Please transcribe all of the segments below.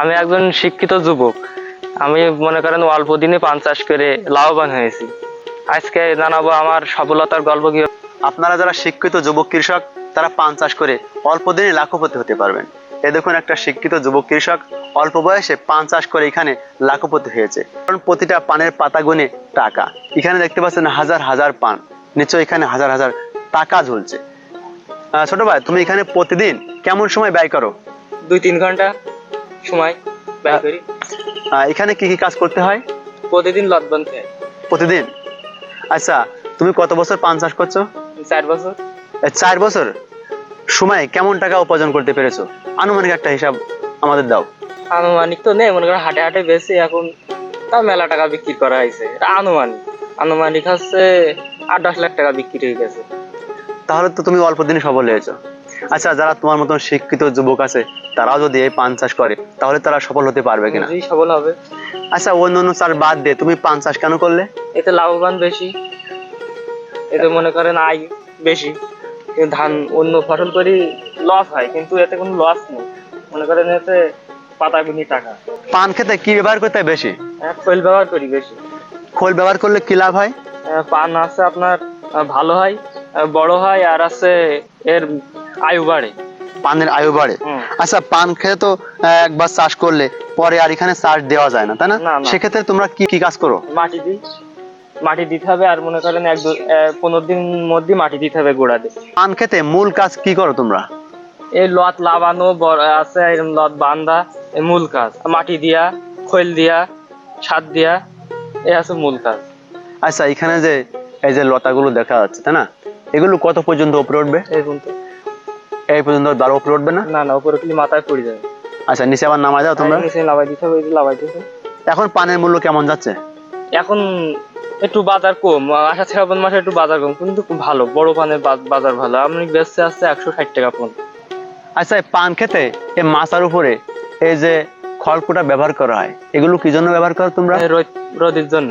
আমি একজন শিক্ষিত যুবক। আমি মনে করেন অল্প দিনে পান চাষ করে লাভবান হয়েছি। আজকে জানাব আমার সফলতার গল্প কি? আপনারা যারা শিক্ষিত যুবক কৃষক তারা পান চাষ করে অল্প দিনে লাখপতি হতে পারবেন। এ দেখুন একটা শিক্ষিত যুবক কৃষক অল্প বয়সে পান চাষ করে এখানে লাখপতি হয়েছে। কারণ প্রতিটা পানের পাতা গুনে টাকা। এখানে দেখতে পাচ্ছেন হাজার হাজার পান। নিশ্চয় এখানে হাজার হাজার টাকা ঝুলছে। ছোট ভাই তুমি এখানে প্রতিদিন কেমন সময় ব্যয় করো? দুই তিন ঘণ্টা। সময় ব্যয় করি। এখানে কি কি কাজ করতে হয়? প্রতিদিন খাই প্রতিদিন? আচ্ছা তুমি কত বছর পান চাষ করছ? চার বছর। চার বছর? সময় কেমন টাকা উপার্জন করতে পেরেছ? আনুমানিক একটা হিসাব আমাদের দাও। আনুমানিক তো নেই মনে করেন হাটে হাটে বেশি এখন তা মেলা টাকা বিক্রি করা হয়েছে। এটা আনুমানিক। আনুমানিক হচ্ছে আট দশ লাখ টাকা বিক্রি হয়ে গেছে। তাহলে তো তুমি অল্প দিনে সফল হয়েছো। আচ্ছা যারা তোমার মতন শিক্ষিত যুবক আছে তারাও যদি এই পান চাষ করে তাহলে তারা সফল হতে পারবে কিনা? সফল হবে। আচ্ছা অন্য অন্য চাষ বাদ দিয়ে তুমি পান চাষ কেন করলে? এতে লাভবান বেশি। এতে মনে করেন আয় বেশি। ধান অন্য ফসল করি লস হয় কিন্তু এতে কোনো লস নেই। মনে করেন এতে পাতা গুনি টাকা। পান খেতে কি ব্যবহার করতে হয় বেশি? এক খৈল ব্যবহার করি বেশি। খোল ব্যবহার করলে কি লাভ হয়? পান আছে আপনার ভালো হয় বড় হয় আর আছে এর আয়ু বাড়ে। পানের আয়ু বাড়ে। আচ্ছা পান খেতে তো একবার চাষ করলে পরে আর এখানে চাষ দেওয়া যায় না তাই না। সেক্ষেত্রে তোমরা কি কি কাজ করো? মাটি দিই। মাটি দিতে হবে আর মনে করেন এক পনেরো দিন মধ্যে মাটি দিতে হবে গোড়া দিয়ে। পান খেতে মূল কাজ কি করো তোমরা? এই লত বড় আছে এরকম লত বান্ধা এই মূল কাজ। মাটি দিয়া খৈল দিয়া ছাদ দিয়া এই আছে মূল কাজ। আচ্ছা এখানে যে এই যে লতাগুলো দেখা যাচ্ছে তাই না? এগুলো কত পর্যন্ত উপরে উঠবে? এই পর্যন্ত। এই পর্যন্ত উপরে উঠবে না? না না উপরে মাথায় পড়ে যাবে। আচ্ছা নিচে আবার নামা যাও তোমরা। নিচে লাগাই দিতে হবে এই যে দিতে এখন পানের মূল্য কেমন যাচ্ছে? এখন একটু বাজার কম আশা শ্রাবণ মাসে একটু বাজার কম কিন্তু খুব ভালো বড় পানের বাজার ভালো। বেচতে আসছে একশো ষাট টাকা পন। আচ্ছা পান খেতে এই মাচার উপরে এই যে খড়কুটা ব্যবহার করা হয় এগুলো কি জন্য ব্যবহার করো তোমরা? রোদ রোদের জন্য।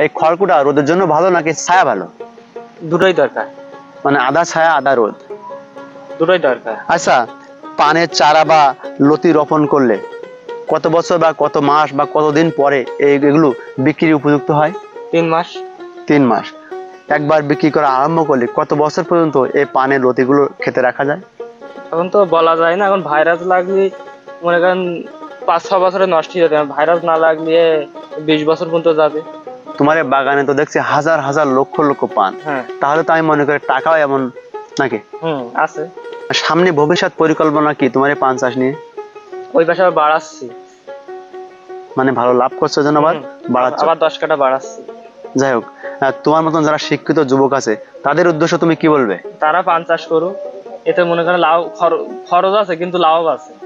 এই খড়কুটা রোদের জন্য ভালো নাকি ছায়া ভালো? দুটোই দরকার। মানে আদা ছায়া আদা রোদ। দুটোই দরকার। আচ্ছা পানের চারা বা লতি রোপণ করলে কত বছর বা কত মাস বা কতদিন পরে এগুলো বিক্রি উপযুক্ত হয়? তিন মাস। তিন মাস। একবার বিক্রি করা আরম্ভ করলে কত বছর পর্যন্ত এই পানের লতিগুলো খেতে রাখা যায়? এখন তো বলা যায় না এখন ভাইরাস লাগলে মনে করেন পাঁচ ছ বছরে নষ্ট হয়ে যাবে। ভাইরাস না লাগলে বিশ বছর পর্যন্ত যাবে। তোমার বাগানে তো দেখছি হাজার হাজার লক্ষ লক্ষ পান। হ্যাঁ। তাহলে তো আমি মনে করি টাকাও এমন নাকি? হুম আছে। সামনে ভবিষ্যৎ পরিকল্পনা কি? তোমার এই পান চাষ নিয়ে? ওই পাশে আবার বাড়াচ্ছি। মানে ভালো লাভ করছ যেন আবার বাড়াচ্ছ। আবার দশ কাটা বাড়াচ্ছি। যাই হোক তোমার মতন যারা শিক্ষিত যুবক আছে তাদের উদ্দেশ্য তুমি কি বলবে? তারা পান চাষ করুক এতে মনে করেন লাভ খর- খরচ আছে কিন্তু লাভ আছে।